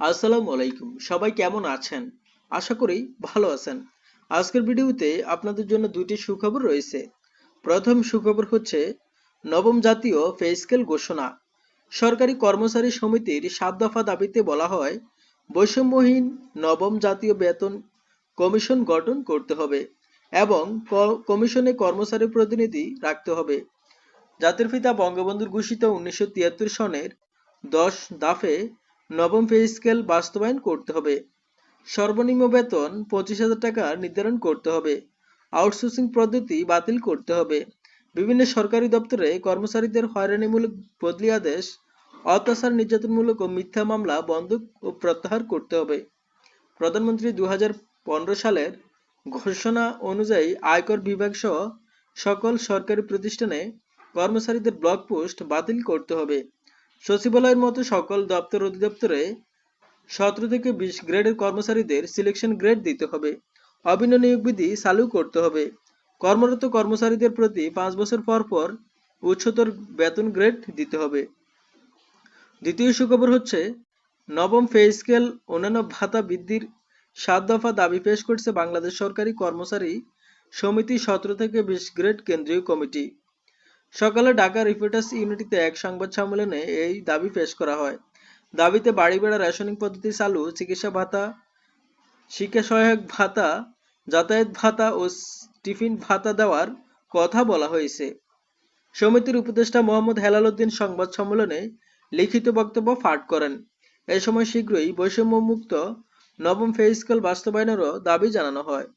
আসসালামু আলাইকুম। সবাই কেমন আছেন? আশা করি ভালো আছেন। আজকের ভিডিওতে আপনাদের জন্য দুইটি সুখবর রয়েছে। প্রথম সুখবর হচ্ছে, নবম জাতীয় পে স্কেল ঘোষণা। সরকারি কর্মচারী সমিতির সাত দফা দাবিতে বলা হয়, বৈষম্যহীন নবম জাতীয় বেতন কমিশন গঠন করতে হবে এবং কমিশনে কর্মচারী প্রতিনিধি রাখতে হবে। জাতির পিতা বঙ্গবন্ধুর ঘোষিত উনিশশো তিয়াত্তর সনের দশ দাফে নবম পে স্কেল বাস্তবায়ন করতে হবে। সর্বনিম্ন বেতন পঁচিশ হাজার টাকা নির্ধারণ করতে হবে। আউটসোর্সিং পদ্ধতি বাতিল করতে হবে। বিভিন্ন সরকারি দপ্তরে কর্মচারীদের হয়রানিমূলক বদলি আদেশ, অত্যাচার নির্যাতনমূলক ও মিথ্যা মামলা বন্ধ ও প্রত্যাহার করতে হবে। প্রধানমন্ত্রী দু হাজার পনেরো সালের ঘোষণা অনুযায়ী আয়কর বিভাগ সহ সকল সরকারি প্রতিষ্ঠানে কর্মচারীদের ব্লক পোস্ট বাতিল করতে হবে। সচিবালয়ের মতো সকল দপ্তর অধিদপ্তরে সতেরো থেকে বিশ গ্রেডের কর্মচারীদের সিলেকশন গ্রেড দিতে হবে। অভিন্ন নিয়োগ বিধি চালু করতে হবে। কর্মরত কর্মচারীদের প্রতি পাঁচ বছর পর পর উচ্চতর বেতন গ্রেড দিতে হবে। দ্বিতীয় সুখবর হচ্ছে, নবম পে স্কেল অন্যান্য ভাতা বৃদ্ধির সাত দফা দাবি পেশ করছে বাংলাদেশ সরকারি কর্মচারী সমিতি সতেরো থেকে বিশ গ্রেড কেন্দ্রীয় কমিটি। সকালে ঢাকা রিপোর্টার্স ইউনিটিতে এক সংবাদ সম্মেলনে এই দাবি পেশ করা হয়। দাবিতে বাড়ি বেড়া রেশনিং পদ্ধতি চালু, চিকিৎসা ভাতা, শিক্ষা সহায়ক ভাতা, যাতায়াত ভাতা ও টিফিন ভাতা দেওয়ার কথা বলা হয়েছে। সমিতির উপদেষ্টা মোহাম্মদ হেলাল উদ্দিন সংবাদ সম্মেলনে লিখিত বক্তব্য পাঠ করেন। এ সময় শীঘ্রই বৈষম্যমুক্ত নবম পে স্কেল বাস্তবায়নেরও দাবি জানানো হয়।